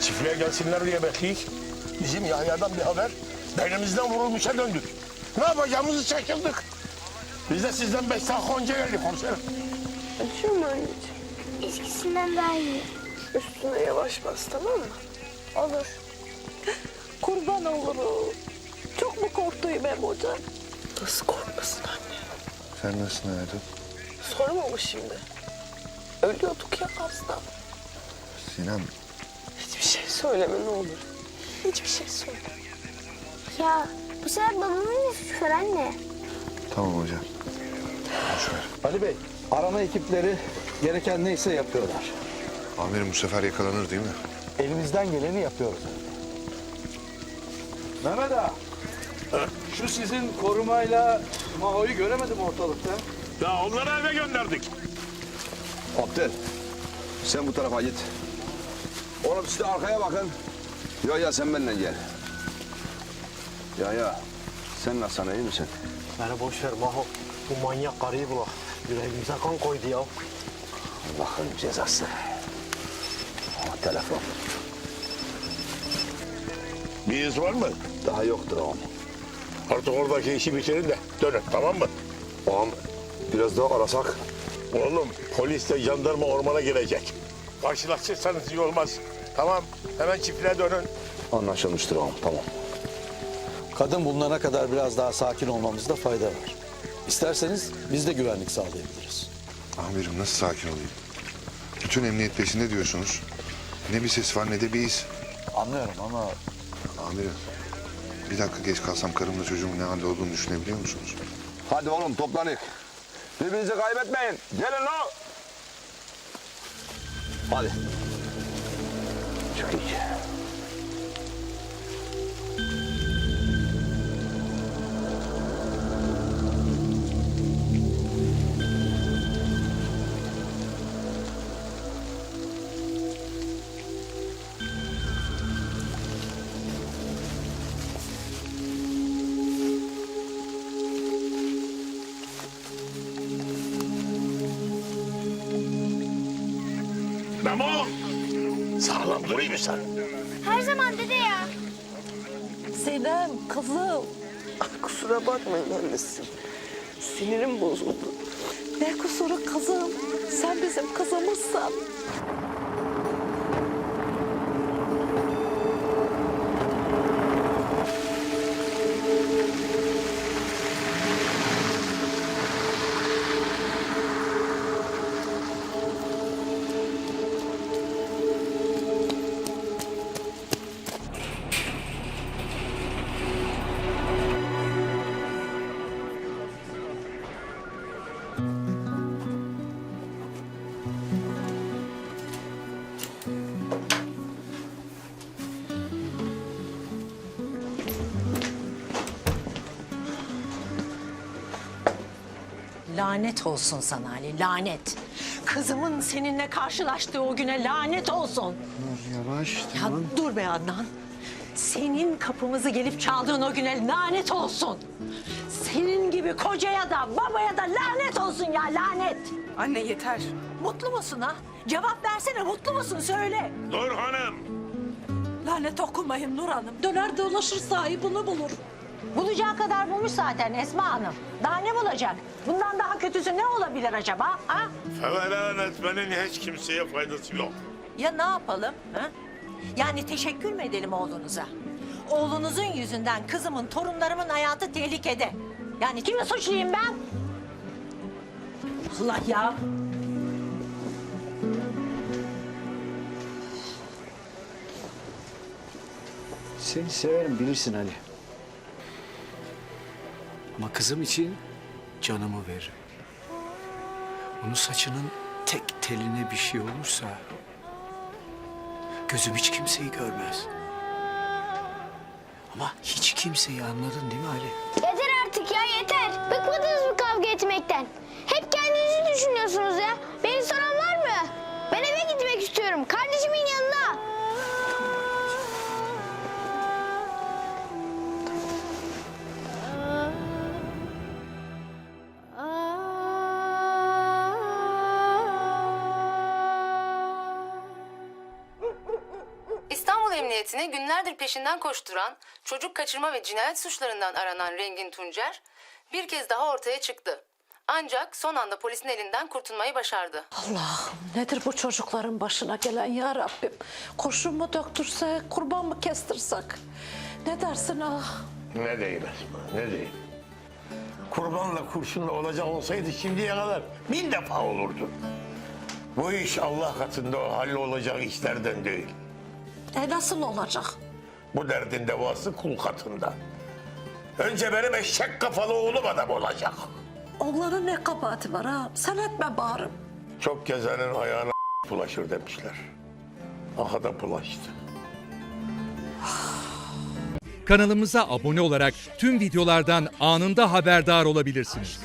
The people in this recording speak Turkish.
Çiftliğe gelsinler diye bekleyik. Bizim Yahya'dan bir haber. Beynimizden vurulmuşa döndük. Ne yapacağımızı şaşırdık. Biz de sizden beş tane konca geldik komiserim. Acıyor mu anneciğim? Eskisinden daha iyi. Üstüne yavaş bas tamam mı? Olur. Kurban olurum. Çok mu korktun İmam Hoca? Nasıl korkmasın anne? Sen nasılsın hayatım? Sorma mı şimdi? Ölüyorduk ya hasta. Sinem söyleme ne olur. Hiçbir şey söyleme. Ya bu sefer babamın ne suçu var anne? tamam hocam. Ali Bey, arama ekipleri gereken neyse yapıyorlar. Amirim bu sefer yakalanır değil mi? Elimizden geleni yapıyoruz. Mehmet ağa, şu sizin korumayla Maho'yu göremedim ortalıkta. Ya onları eve gönderdik. Abdel, sen bu tarafa git. Oğlum siz de arkaya bakın. Ya ya sen benimle gel. Ya ya, sen nasılsın iyi misin? Beni boş ver Maho. Bu manyak karıyı bulak. Yüreğimize kan koydu ya. Allah'ın cezası. O telefon. Bir iz var mı? Daha yoktur oğlum. Artık oradaki işi bitirin de dönün tamam mı? Ağam, biraz daha arasak. Oğlum polis de jandarma ormana gelecek. Karşılaşırsanız iyi olmaz. Tamam hemen çiftliğe dönün. Anlaşılmıştır ağam, tamam. Kadın bulunana kadar biraz daha sakin olmamızda fayda var. İsterseniz biz de güvenlik sağlayabiliriz. Amirim nasıl sakin olayım? Bütün emniyet peşinde diyorsunuz. Ne bir ses var ne de bir iz. Anlıyorum ama Amirim bir dakika geç kalsam karımla çocuğumun ne halde olduğunu düşünebiliyor musunuz? Hadi oğlum toplanık. Birbirinizi kaybetmeyin. Gelin lan. Hadi. Memo! Sağlam durayım mı sen? Her zaman dede ya. Sinem kızım. Ay, kusura bakmayın annesi. Sinirim bozuldu. Ne kusuru kızım? Sen bizim kızımızsın. Lanet olsun sana Ali, lanet. Kızımın seninle karşılaştığı o güne lanet olsun. Yavaş Ya dur be Adnan. Senin kapımızı gelip çaldığın o güne lanet olsun. Senin gibi kocaya da babaya da lanet olsun ya lanet. Anne yeter. Mutlu musun ha? Cevap versene mutlu musun söyle. Dur hanım. Lanet okumayın Nur Hanım. Döner dolaşır sahibini bulur. Bulacağı kadar bulmuş zaten Esma Hanım. Daha ne bulacak? Bundan daha kötüsü ne olabilir acaba? Ha? Feveran etmenin hiç kimseye faydası yok. Ya ne yapalım? Ha? Yani teşekkür mü edelim oğlunuza? Oğlunuzun yüzünden kızımın, torunlarımın hayatı tehlikede. Yani kimi suçlayayım ben? Allah ya. Seni severim bilirsin Ali. Ama kızım için canımı veririm. Onun saçının tek teline bir şey olursa gözüm hiç kimseyi görmez. Ama hiç kimseyi anladın değil mi Ali? Yeter artık ya yeter. Bıkmadınız mı kavga etmekten? Hep kendinizi düşünüyorsunuz ya. Beni soran var mı? Ben eve gitmek istiyorum. Kardeşimin yanına. Cinayetini günlerdir peşinden koşturan, çocuk kaçırma ve cinayet suçlarından aranan Rengin Tuncer bir kez daha ortaya çıktı. Ancak son anda polisin elinden kurtulmayı başardı. Allah'ım nedir bu çocukların başına gelen ya Rabbim? Kurşun mu döktürsek, kurban mı kestirsek? Ne dersin ah? Ne diyeyim Esma, ne diyeyim? Kurbanla kurşunla olacak olsaydı şimdiye kadar bin defa olurdu. Bu iş Allah katında o hallolacak işlerden değil. E nasıl olacak? Bu derdin devası kul katında. Önce benim eşek kafalı oğlum adam olacak. Onların ne kabahati var ha? Sen etme bağırım. Çok gezenin ayağına bulaşır demişler. Aha da bulaştı. Kanalımıza abone olarak tüm videolardan anında haberdar olabilirsiniz.